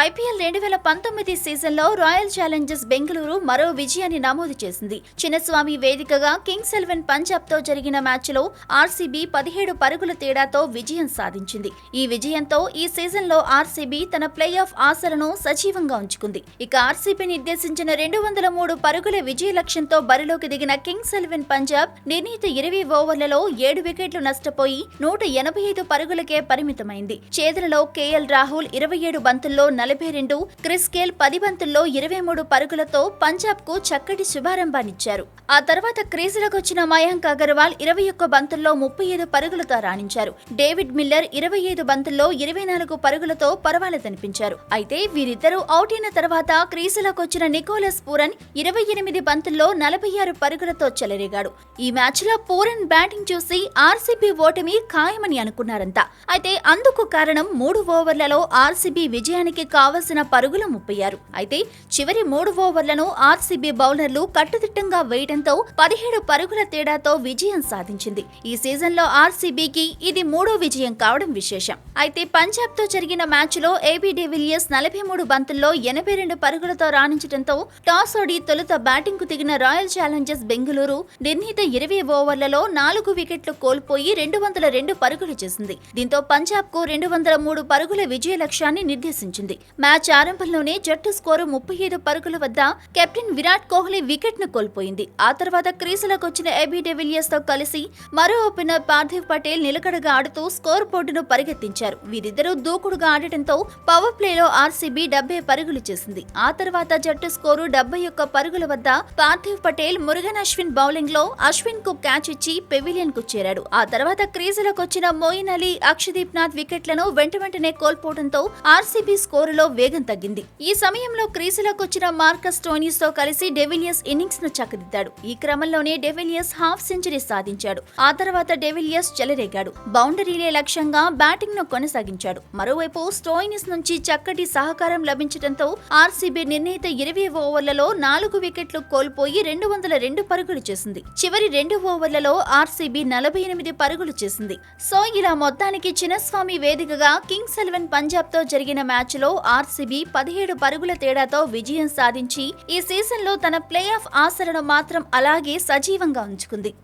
IPL రెండు వేల పంతొమ్మిది సీజన్లో రాయల్ ఛాలెంజర్స్ బెంగళూరు మరో విజయాన్ని నమోదు చేసింది. చిన్నస్వామి వేదికగా కింగ్స్ ఎలెవెన్ పంజాబ్తో జరిగిన మ్యాచ్లో ఆర్సీబీ పదిహేడు పరుగుల తేడాతో విజయం సాధించింది. ఈ విజయంతో ఈ సీజన్లో ఆర్సీబీ తన ప్లే ఆఫ్ ఆశలను సజీవంగా ఉంచుకుంది. ఇక ఆర్సీబీ నిర్దేశించిన రెండు వందల మూడు పరుగుల విజయ లక్ష్యంతో బరిలోకి దిగిన కింగ్స్ ఎలెవెన్ పంజాబ్ నిర్ణీత ఇరవై ఓవర్లలో ఏడు వికెట్లు నష్టపోయి నూట ఎనభై ఐదు పరుగులకే పరిమితమైంది. చేతులలో కేఎల్ రాహుల్ ఇరవై ఏడు బంతుల్లో నలభై రెండు క్రిస్ గేల్ పది బంతుల్లో ఇరవై మూడు పరుగులతో పంజాబ్కు చక్కటి శుభారంభాన్నిచ్చారు. ఆ తర్వాత క్రీజులకు వచ్చిన మయాంక్ అగర్వాల్ ఇరవై ఒక్క బంతుల్లో ముప్పై ఐదు పరుగులతో రాణించారు. డేవిడ్ మిల్లర్ ఇరవై ఐదు బంతుల్లో ఇరవై నాలుగు పరుగులతో పర్వాలేదనిపించారు. అయితే వీరిద్దరూ అవుట్ అయిన తర్వాత క్రీజులకు వచ్చిన నికోలస్ పూరన్ ఇరవై ఎనిమిది బంతుల్లో నలభై ఆరు పరుగులతో చెలరేగాడు. ఈ మ్యాచ్లో పూరన్ బ్యాటింగ్ చూసి ఆర్సీబీ ఓటమి ఖాయమని అనుకున్నారంతా అయితే అందుకు కారణం మూడు ఓవర్లలో ఆర్సీబీ విజయానికి కావలసిన పరుగులు ముప్పయ్యారు. అయితే చివరి మూడు ఓవర్లను ఆర్సీబీ బౌలర్లు కట్టుదిట్టంగా వేయడంతో పదిహేడు పరుగుల తేడాతో విజయం సాధించింది. ఈ సీజన్లో ఆర్సీబీకి ఇది మూడో విజయం కావడం విశేషం. అయితే పంజాబ్తో జరిగిన మ్యాచ్లో ఏబీ డివిలియర్స్ నలభై మూడు బంతుల్లో ఎనభై రెండు పరుగులతో రాణించడంతో టాస్ ఓడి తొలుత బ్యాటింగ్కు దిగిన రాయల్ ఛాలెంజర్స్ బెంగళూరు నిర్ణీత ఇరవై ఓవర్లలో నాలుగు వికెట్లు కోల్పోయి రెండు వందల రెండు పరుగులు చేసింది. దీంతో పంజాబ్కు రెండు వందల మూడు పరుగుల విజయ లక్ష్యాన్ని నిర్దేశించింది. మ్యాచ్ ఆరంభంలోనే జట్టు స్కోరు ముప్పై ఐదు పరుగుల వద్ద కెప్టెన్ విరాట్ కోహ్లీ వికెట్ను కోల్పోయింది. ఆ తర్వాత క్రీజులకు వచ్చిన ఏబీ డెవిలియర్స్తో కలిసి మరో ఓపెనర్ పార్థివ్ పటేల్ నిలకడగా ఆడుతూ స్కోర్ బోర్డును పరిగెత్తించారు. వీరిద్దరూ దూకుడుగా ఆడటంతో పవర్ ప్లేలో ఆర్సీబీ డెబ్బై పరుగులు చేసింది. ఆ తర్వాత జట్టు స్కోరు డెబ్బై ఒక్క పరుగుల వద్ద పార్థివ్ పటేల్ మురుగన్ అశ్విన్ బౌలింగ్లో అశ్విన్కు క్యాచ్ ఇచ్చి పెవిలియన్కు చేరాడు. ఆ తర్వాత క్రీజులకు వచ్చిన మోయిన్ అలీ అక్షదీప్ నాథ్ వికెట్లను వెంట వెంటనే కోల్పోవడంతో ఆర్సీబీ స్కోరులో వేగం తగ్గింది. ఈ సమయంలో క్రీజులకు వచ్చిన మార్కస్ టోనీస్తో కలిసి డెవిలియర్స్ ఇన్నింగ్స్ను చక్కదిద్దాడు. ఈ క్రమంలోనే డెవిలియర్స్ హాఫ్ సెంచరీ సాధించాడు. ఆ తర్వాత డెవిలియర్స్ చెలరేగాడు. బౌండరీలే లక్ష్యంగా బ్యాటింగ్ను కొనసాగించాడు. మరోవైపు స్టోయినిస్ నుంచి చక్కటి సహకారం లభించడంతో ఆర్సీబీ నిర్ణీత ఇరవై ఓవర్లలో నాలుగు వికెట్లు కోల్పోయి రెండు వందల రెండు పరుగులు చేసింది. చివరి రెండు ఓవర్లలో ఆర్సీబీ నలభై ఎనిమిది పరుగులు చేసింది. సో ఇలా మొత్తానికి చిన్నస్వామి వేదికగా కింగ్స్ ఎలెవెన్ పంజాబ్తో జరిగిన మ్యాచ్లో ఆర్సీబీ పదిహేడు పరుగుల తేడాతో విజయం సాధించి ఈ సీజన్లో తన ప్లే ఆఫ్ ఆశలను మాత్రం అలాగే సజీవంగా ఉంచుకుంది.